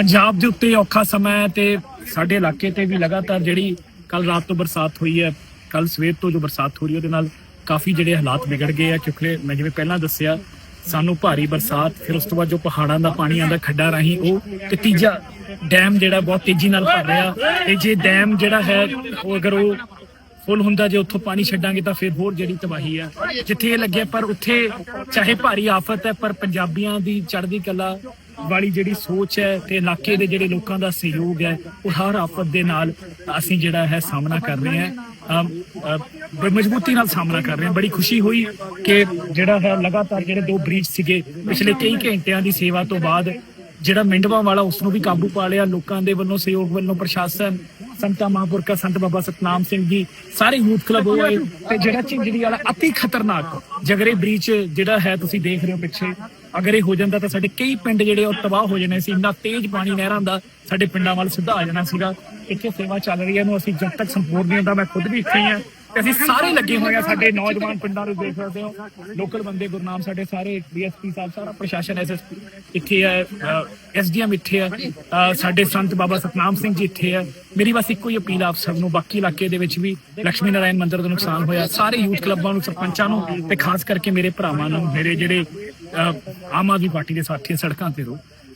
ਪੰਜਾਬ ਦੇ ਉੱਤੇ ਔਖਾ ਸਮਾਂ ਹੈ ਤੇ ਸਾਡੇ ਇਲਾਕੇ ਤੇ ਵੀ ਲਗਾਤਾਰ ਜਿਹੜੀ ਕੱਲ ਰਾਤ ਤੋਂ ਬਰਸਾਤ ਹੋਈ ਹੈ ਕੱਲ ਸਵੇਰ ਤੋਂ ਜੋ ਬਰਸਾਤ ਹੋ ਰਹੀ ਹੈ, ਉਹਦੇ ਨਾਲ ਕਾਫੀ ਜਿਹੜੇ ਹਾਲਾਤ ਵਿਗੜ ਗਏ ਆ। ਕਿਉਂਕਿ ਮੈਂ ਜਿਵੇਂ ਪਹਿਲਾਂ ਦੱਸਿਆ, ਸਾਨੂੰ ਭਾਰੀ ਬਰਸਾਤ, ਫਿਰ ਉਸ ਤੋਂ ਬਾਅਦ ਜੋ ਪਹਾੜਾਂ ਦਾ ਪਾਣੀ ਆਂਦਾ ਖੱਡਾਂ ਰਾਹੀਂ ਉਹ ਤੇ ਤੀਜਾ ਡੈਮ ਜਿਹੜਾ ਬਹੁਤ ਤੇਜ਼ੀ ਨਾਲ ਭਰ ਰਿਹਾ। ਤੇ ਜੇ ਡੈਮ ਜਿਹੜਾ ਹੈ, ਉਹ ਅਗਰ ਉਹ ਫੁੱਲ ਹੁੰਦਾ, ਜੇ ਉੱਥੋਂ ਪਾਣੀ ਛੱਡਾਂਗੇ ਤਾਂ ਫਿਰ ਹੋਰ ਜਿਹੜੀ ਤਬਾਹੀ ਆ। ਜਿੱਥੇ ਇਹ ਲੱਗਿਆ, ਪਰ ਉੱਥੇ ਚਾਹੇ ਭਾਰੀ ਆਫਤ ਹੈ, ਪਰ ਪੰਜਾਬੀਆਂ ਦੀ ਚੜ੍ਹਦੀ ਕਲਾ ਵਾਲੀ ਜਿਹੜੀ ਸੋਚ ਹੈ ਤੇ ਇਲਾਕੇ ਦੇ ਜਿਹੜੇ ਲੋਕਾਂ ਦਾ ਸਹਿਯੋਗ ਹੈ ਉਹ ਹਰ ਆਫਤ ਦੇ ਨਾਲ ਅਸੀਂ ਜਿਹੜਾ ਹੈ ਸਾਹਮਣਾ ਕਰ ਰਹੇ ਹਾਂ। ਅਮ, ਬੜੀ ਮਜ਼ਬੂਤੀ ਨਾਲ ਸਾਹਮਣਾ ਕਰ ਰਹੇ ਹਾਂ। ਬੜੀ ਖੁਸ਼ੀ ਹੋਈ ਕਿ ਜਿਹੜਾ ਹੈ ਲਗਾਤਾਰ ਜਿਹੜੇ ਦੋ ਬ੍ਰਿਜ ਸੀਗੇ ਪਿਛਲੇ ਕਈ ਘੰਟਿਆਂ ਦੀ ਸੇਵਾ ਤੋਂ ਬਾਅਦ ਜਿਹੜਾ ਮਿੰਡਵਾ ਵਾਲਾ ਉਸ ਨੂੰ ਵੀ ਕਾਬੂ ਪਾ ਲਿਆ। ਲੋਕਾਂ ਦੇ ਵੱਲੋਂ ਸਹਿਯੋਗ ਵੱਲੋਂ ਪ੍ਰਸ਼ਾਸਨ ਸੰਤਾ ਮਹਾਂਪੁਰਖਾ ਸੰਤ ਬਾਬਾ ਸਤਨਾਮ ਸਿੰਘ ਜੀ, ਸਾਰੇ ਯੂਥ ਕਲੱਬ ਉਹ ਹੋਏ ਤੇ ਜਿਹੜਾ ਝਿੰਜੜੀ ਵਾਲਾ ਅਤੀ ਖਤਰਨਾਕ ਜਗਰੇ ਬ੍ਰੀਚ ਜਿਹੜਾ ਹੈ ਤੁਸੀਂ ਦੇਖ ਰਹੇ ਹੋ ਪਿੱਛੇ, ਅਗਰ ਇਹ ਹੋ ਜਾਂਦਾ ਤਾਂ ਸਾਡੇ ਕਈ ਪਿੰਡ ਜਿਹੜੇ ਉਹ ਤਬਾਹ ਹੋ ਜਾਣੇ ਸੀ, ਇੰਨਾ ਤੇਜ਼ ਪਾਣੀ ਨਹਿਰਾਂ ਦਾ ਸਾਡੇ ਪਿੰਡਾਂ ਵੱਲ ਸਿੱਧਾ ਆ ਜਾਣਾ ਸੀਗਾ। ਇੱਥੇ ਸੇਵਾ ਚੱਲ ਰਹੀ ਹੈ, ਇਹਨੂੰ ਅਸੀਂ ਜਦ ਤੱਕ ਸੰਪੂਰਨ ਨਹੀਂ ਹੁੰਦਾ, ਮੈਂ ਖੁਦ ਵੀ ਇੱਥੇ ਹੀ ਹਾਂ। ਤੇ ਅਸੀਂ ਸਾਰੇ ਲੱਗੇ ਹੋਏ ਆ, ਸਾਡੇ ਨੌਜਵਾਨ ਪਿੰਡਾਂ ਨੂੰ ਦੇਖ ਸਕਦੇ ਹੋ। ਲੋਕਲ ਬੰਦੇ, ਗੁਰਨਾਮ ਸਾਡੇ ਸਾਰੇ, ਡੀਐਸਪੀ ਸਾਹਿਬ, ਸਾਰਾ ਪ੍ਰਸ਼ਾਸਨ ਐਸਐਸਪੀ ਇੱਥੇ ਹੈ ਐਸਡੀਐਮ ਇੱਥੇ ਹੈ ਸਾਡੇ ਸੰਤ ਬਾਬਾ ਸਤਨਾਮ ਸਿੰਘ ਜੀ ਇੱਥੇ ਹੈ ਮੇਰੀ ਬਸ ਇੱਕੋ ਹੀ ਅਪੀਲ ਆਪ ਸਭ ਨੂੰ, ਬਾਕੀ ਇਲਾਕੇ ਦੇ ਵਿੱਚ ਵੀ ਲక్ష్ਮੀ ਨਾਰਾਇਣ ਮੰਦਿਰ ਦਾ ਨੁਕਸਾਨ ਹੋਇਆ। ਸਾਰੇ ਯੂਥ ਕਲੱਬਾਂ ਨੂੰ, ਸਰਪੰਚਾਂ ਨੂੰ ਤੇ ਖਾਸ ਕਰਕੇ ਮੇਰੇ ਭਰਾਵਾਂ ਨੂੰ, ਮੇਰੇ ਜਿਹੜੇ ਆਮ ਆਦਮੀ ਪਾਰਟੀ ਦੇ ਸਾਥੀ ਸੜਕਾਂ ਤੇ ਰੋ।